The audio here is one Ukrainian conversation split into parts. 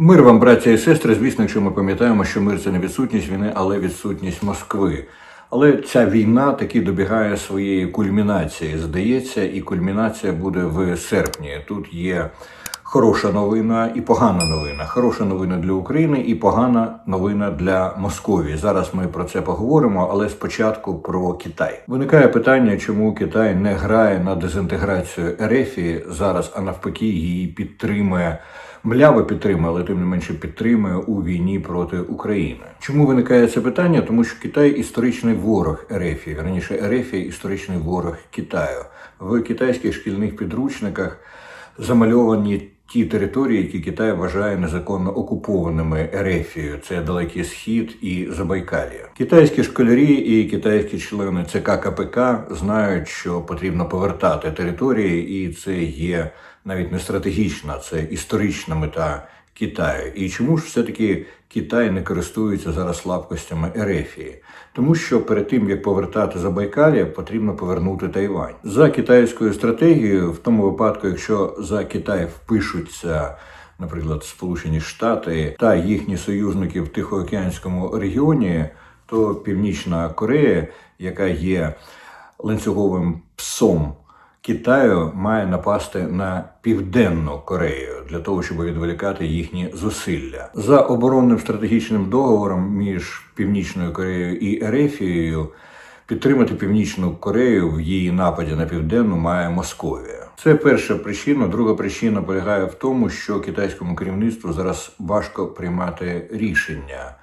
Мир вам, браття і сестри. Звісно, якщо ми пам'ятаємо, що мир це не відсутність війни, але відсутність Москви. Але ця війна таки добігає своєї кульмінації. Здається, і кульмінація буде в серпні. Тут є хороша новина і погана новина. Хороша новина для України і погана новина для Московії. Зараз ми про це поговоримо, але спочатку про Китай. Виникає питання, чому Китай не грає на дезінтеграцію Ерефії зараз, а навпаки, її підтримує. Мляво підтримує, але тим не менше підтримує у війні проти України. Чому виникає це питання? Тому що Китай історичний ворог Ерефії, верніше Ерефія історичний ворог Китаю. В китайських шкільних підручниках замальовані ті території, які Китай вважає незаконно окупованими Ерефією. Це Далекий Схід і Забайкалія. Китайські школярі і китайські члени ЦК КПК знають, що потрібно повертати території, і це є навіть не стратегічна, це історична мета Китаю. І чому ж все-таки Китай не користується зараз слабкостями Ерефії? Тому що перед тим як повертати Забайкалія, потрібно повернути Тайвань за китайською стратегією, в тому випадку, якщо за Китай впишуться. Наприклад, Сполучені Штати та їхні союзники в Тихоокеанському регіоні, то Північна Корея, яка є ланцюговим псом Китаю має напасти на південну Корею для того, щоб відволікати їхні зусилля за оборонним стратегічним договором між Північною Кореєю і Ерефією. Підтримати Північну Корею в її нападі на південну має Московія. Це перша причина. Друга причина полягає в тому, що китайському керівництву зараз важко приймати рішення.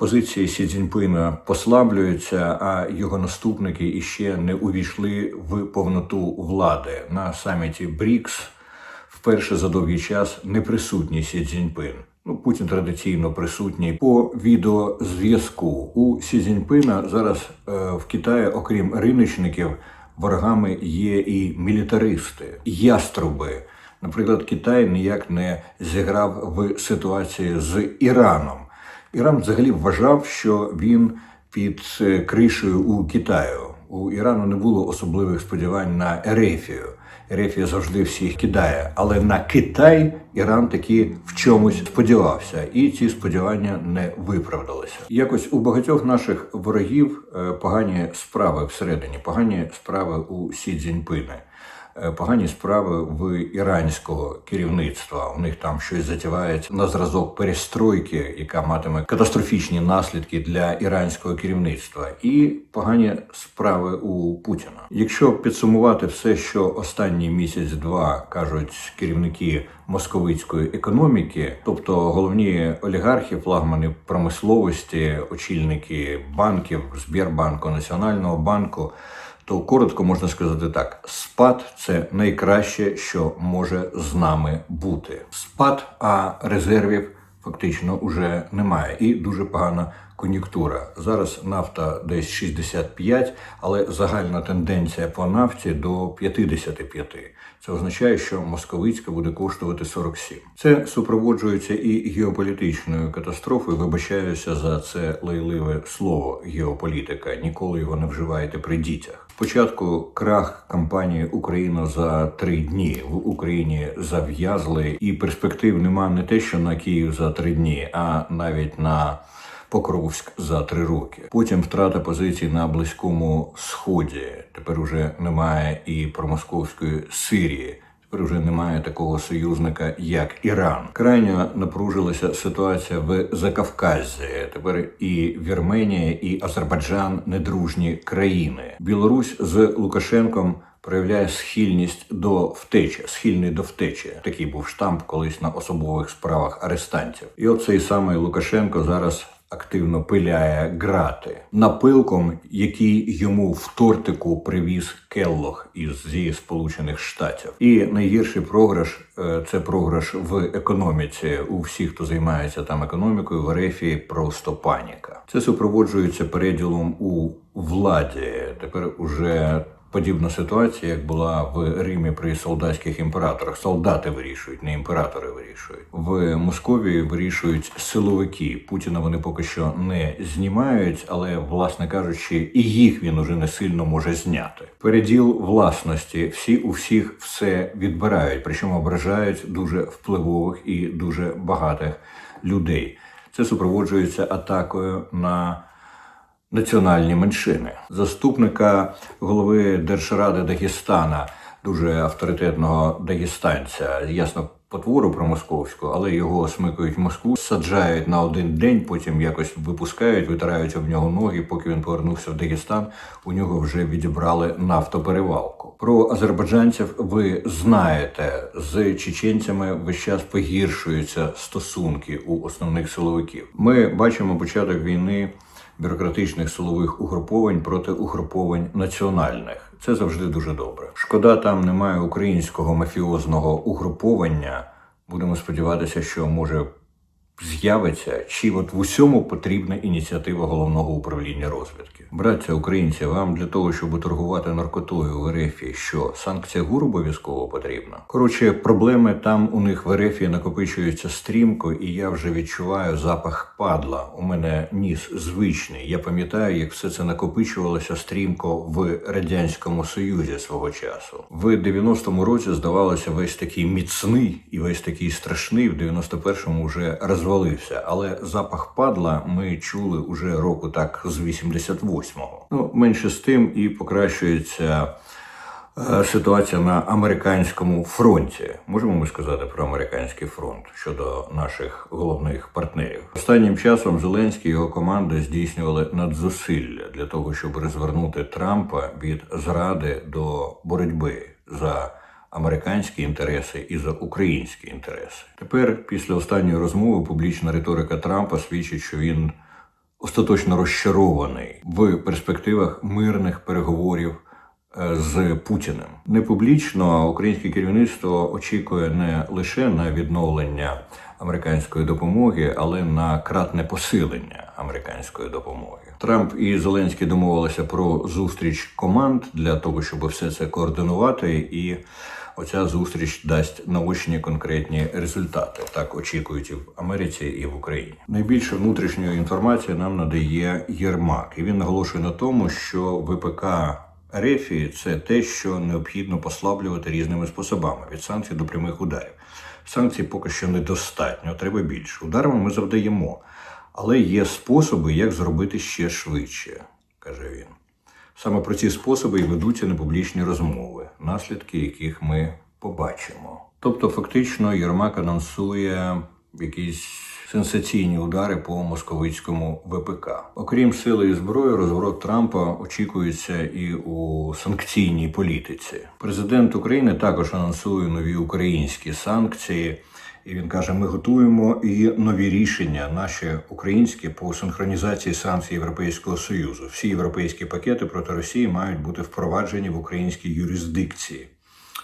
Позиції Сі Цзіньпина послаблюються, а його наступники іще не увійшли в повноту влади на саміті БРІКС. Вперше за довгий час не присутній Сі Цзіньпин. Ну, Путін традиційно присутній по відеозв'язку. У Сі Цзіньпина зараз е, в Китаї, окрім риночників, ворогами є і мілітаристи, яструби. Наприклад, Китай ніяк не зіграв в ситуації з Іраном. Іран взагалі вважав, що він під е, кришею у Китаю. У Ірану не було особливих сподівань на Ерефію. Ерефія завжди всіх кидає, але на Китай Іран таки в чомусь сподівався, і ці сподівання не виправдалися. Якось у багатьох наших ворогів е, погані справи всередині, погані справи у Сі Цзіньпина. Е, Погані справи в іранського керівництва. У них там щось затівається на зразок перестройки, яка матиме катастрофічні наслідки для іранського керівництва, і погані справи у Путіна. Якщо підсумувати все, що останній місяць-два кажуть керівники московицької економіки, тобто головні олігархи, флагмани промисловості, очільники банків, Збірбанку, Національного банку то коротко можна сказати так: спад це найкраще, що може з нами бути. Спад, а резервів фактично уже немає, і дуже погана кон'юнктура. Зараз нафта десь 65, але загальна тенденція по нафті до 55. Це означає, що московицька буде коштувати 47. Це супроводжується і геополітичною катастрофою. Вибачаюся за це лайливе слово геополітика. Ніколи його не вживайте при дітях. Спочатку крах кампанії Україна за три дні в Україні зав'язли, і перспектив нема не те, що на Київ за три дні, а навіть на Покровськ за три роки. Потім втрата позицій на близькому сході. Тепер уже немає і промосковської Сирії. Тепер вже немає такого союзника, як Іран. Крайньо напружилася ситуація в Закавказі. Тепер і Вірменія, і Азербайджан недружні країни. Білорусь з Лукашенком проявляє схильність до втечі, схильний до втечі. Такий був штамп колись на особових справах арестантів. І оцей самий Лукашенко зараз активно пиляє грати напилком, який йому в тортику привіз Келлог із зі Сполучених Штатів. І найгірший програш е, це програш в економіці. У всіх, хто займається там економікою, в Ерефії просто паніка. Це супроводжується переділом у владі. Тепер уже подібна ситуація, як була в Римі при солдатських імператорах. Солдати вирішують, не імператори вирішують. В Московії вирішують силовики. Путіна вони поки що не знімають, але, власне кажучи, і їх він уже не сильно може зняти. Переділ власності всі у всіх все відбирають, причому ображають дуже впливових і дуже багатих людей. Це супроводжується атакою на національні меншини. Заступника голови Держради Дагестана, дуже авторитетного дагестанця, ясно. Потвору про московську, але його смикають в Москву, саджають на один день, потім якось випускають, витирають об нього ноги. Поки він повернувся в Дагестан, у нього вже відібрали нафтоперевалку. Про азербайджанців ви знаєте, з чеченцями весь час погіршуються стосунки у основних силовиків. Ми бачимо початок війни бюрократичних силових угруповань проти угруповань національних. Це завжди дуже добре. Шкода, там немає українського мафіозного угруповання. Будемо сподіватися, що може з'явиться, чи от в усьому потрібна ініціатива головного управління розвідки. Браття українці, вам для того, щоб торгувати наркотою в РФ, що санкція ГУР обов'язково потрібна. Коротше, проблеми там у них в РФ накопичуються стрімко, і я вже відчуваю запах падла. У мене ніс звичний. Я пам'ятаю, як все це накопичувалося стрімко в радянському союзі свого часу. В 90-му році здавалося весь такий міцний і весь такий страшний. В 91-му вже розвалився. Але запах падла ми чули уже року так з 88-го. Ну менше з тим і покращується. Е, Ситуація на американському фронті. Можемо ми сказати про американський фронт щодо наших головних партнерів. Останнім часом Зеленський і його команда здійснювали надзусилля для того, щоб розвернути Трампа від зради до боротьби за американські інтереси і за українські інтереси. Тепер, після останньої розмови, публічна риторика Трампа свідчить, що він остаточно розчарований в перспективах мирних переговорів е, з Путіним. Не публічно українське керівництво очікує не лише на відновлення американської допомоги, але на кратне посилення американської допомоги. Трамп і Зеленський домовилися про зустріч команд для того, щоб все це координувати і. Оця зустріч дасть наочні конкретні результати. Так очікують і в Америці, і в Україні. Найбільше внутрішньої інформації нам надає Єрмак, і він наголошує на тому, що ВПК Рефі це те, що необхідно послаблювати різними способами від санкцій до прямих ударів. Санкцій поки що недостатньо, треба більше. Ударами ми завдаємо, але є способи, як зробити ще швидше, каже він. Саме про ці способи і ведуться непублічні розмови, наслідки яких ми побачимо. Тобто, фактично, Єрмак анонсує якісь сенсаційні удари по московицькому ВПК. Окрім сили і зброї, розворот Трампа очікується і у санкційній політиці. Президент України також анонсує нові українські санкції. І він каже: ми готуємо і нові рішення, наші українські по синхронізації санкцій Європейського союзу. Всі європейські пакети проти Росії мають бути впроваджені в українській юрисдикції,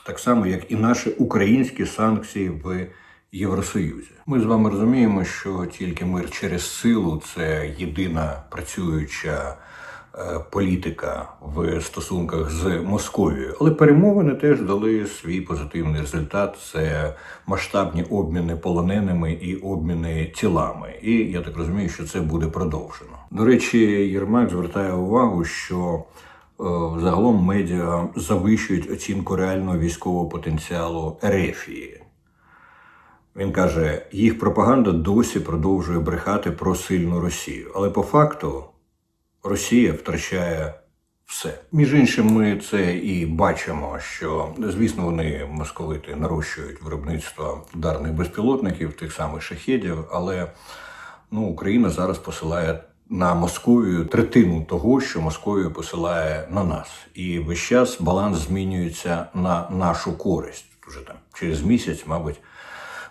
так само як і наші українські санкції в Євросоюзі. Ми з вами розуміємо, що тільки мир через силу це єдина працююча. Е, Політика в стосунках з Московією, але перемовини теж дали свій позитивний результат. Це масштабні обміни полоненими і обміни тілами. І я так розумію, що це буде продовжено. До речі, Єрмак звертає увагу, що е, загалом медіа завищують оцінку реального військового потенціалу Ерефії. Він каже, їх пропаганда досі продовжує брехати про сильну Росію, але по факту Росія втрачає все. Між іншим, ми це і бачимо, що звісно вони московити нарощують виробництво ударних безпілотників, тих самих шахедів, але ну, Україна зараз посилає. На Московію третину того, що Московія посилає на нас, і весь час баланс змінюється на нашу користь. Уже там через місяць, мабуть,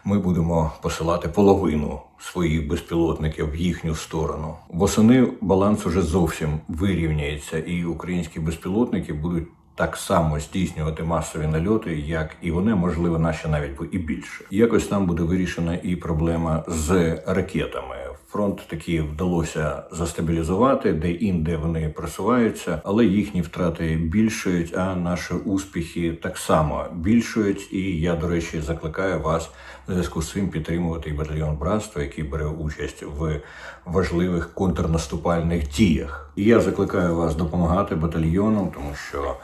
ми будемо посилати половину своїх безпілотників в їхню сторону. Восени баланс уже зовсім вирівняється, і українські безпілотники будуть так само здійснювати масові нальоти, як і вони, можливо, наші навіть і більше. Якось там буде вирішена і проблема з ракетами. Фронт таки вдалося застабілізувати, де інде вони просуваються, але їхні втрати більшують, а наші успіхи так само більшують. І я, до речі, закликаю вас в зв'язку з цим підтримувати і батальйон братства, який бере участь в важливих контрнаступальних діях. І я закликаю вас допомагати батальйону, тому що.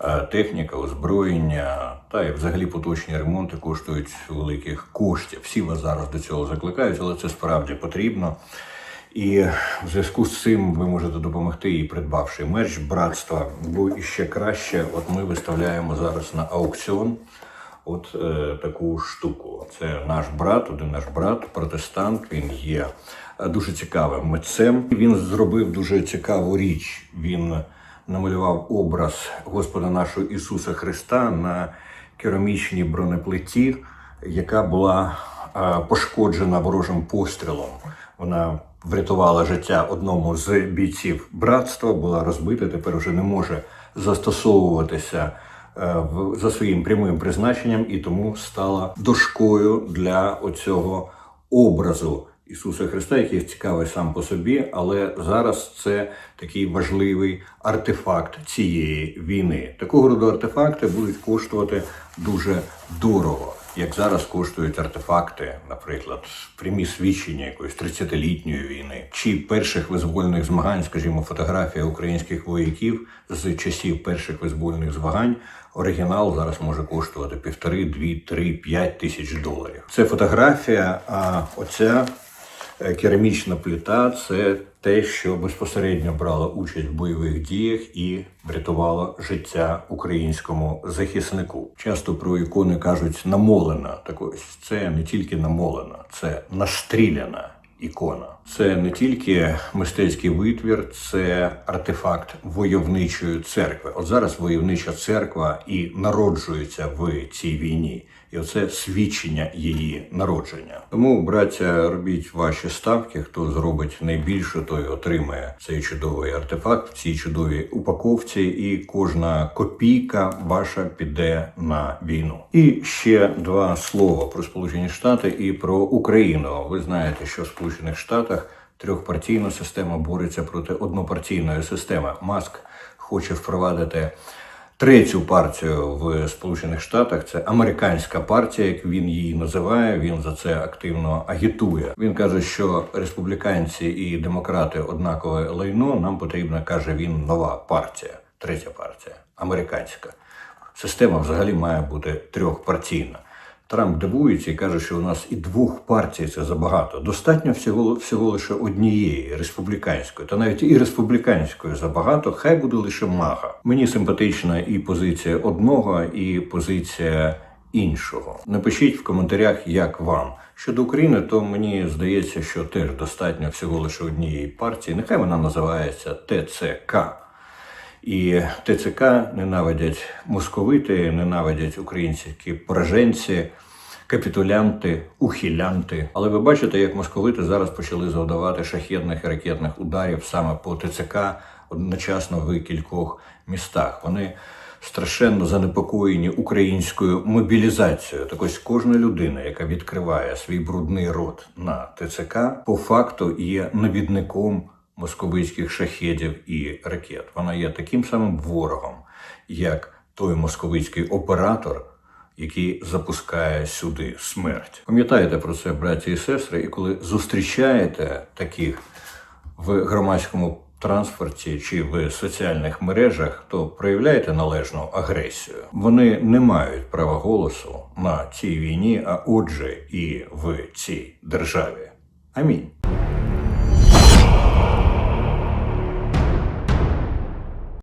е, Техніка, озброєння та і взагалі поточні ремонти коштують великих коштів. Всі вас зараз до цього закликають, але це справді потрібно. І в зв'язку з цим ви можете допомогти і придбавши мерч братства, бо іще краще. От ми виставляємо зараз на аукціон от е, таку штуку. Це наш брат, один наш брат, протестант. Він є е, дуже цікавим митцем. Він зробив дуже цікаву річ. Він намалював образ Господа нашого Ісуса Христа на керамічній бронеплиті, яка була е, пошкоджена ворожим пострілом. Вона врятувала життя одному з бійців братства, була розбита, тепер вже не може застосовуватися е, в- за своїм прямим призначенням і тому стала дошкою для оцього образу Ісуса Христа, який цікавий сам по собі, але зараз це такий важливий артефакт цієї війни. Такого роду артефакти будуть коштувати дуже дорого. Як зараз коштують артефакти, наприклад, прямі свідчення якоїсь 30-літньої війни, чи перших визвольних змагань, скажімо, фотографія українських вояків з часів перших визвольних змагань, оригінал зараз може коштувати півтори, дві, три, п'ять тисяч доларів. Це фотографія, а оця Керамічна плита це те, що безпосередньо брало участь в бойових діях і врятувало життя українському захиснику. Часто про ікони кажуть намолена. Так ось це не тільки намолена, це настріляна ікона. Це не тільки мистецький витвір, це артефакт войовничої церкви. От зараз войовнича церква і народжується в цій війні, і оце свідчення її народження. Тому, браття, робіть ваші ставки. Хто зробить найбільше, той отримає цей чудовий артефакт в цій чудовій упаковці, і кожна копійка ваша піде на війну. І ще два слова про Сполучені Штати і про Україну. Ви знаєте, що в Сполучених Штатах трьохпартійна система бореться проти однопартійної системи. Маск хоче впровадити третю партію в Сполучених Штатах. Це американська партія, як він її називає. Він за це активно агітує. Він каже, що республіканці і демократи однакове лайно. Нам потрібна каже він нова партія, третя партія, американська. Система взагалі має бути трьохпартійна. Трамп дивується і каже, що у нас і двох партій це забагато. Достатньо всього, всього лише однієї республіканської, та навіть і республіканської забагато. Хай буде лише мага. Мені симпатична і позиція одного, і позиція іншого. Напишіть в коментарях, як вам. Щодо України, то мені здається, що теж достатньо всього лише однієї партії. Нехай вона називається ТЦК. І ТЦК ненавидять московити, ненавидять українські пораженці, капітулянти, ухилянти. Але ви бачите, як московити зараз почали завдавати шахідних і ракетних ударів саме по ТЦК одночасно в кількох містах. Вони страшенно занепокоєні українською мобілізацією. Так ось кожна людина, яка відкриває свій брудний рот на ТЦК, по факту є навідником московицьких шахедів і ракет. Вона є таким самим ворогом, як той московицький оператор, який запускає сюди смерть. Пам'ятаєте про це, браті і сестри, і коли зустрічаєте таких в громадському транспорті чи в соціальних мережах, то проявляйте належну агресію. Вони не мають права голосу на цій війні, а отже, і в цій державі. Амінь.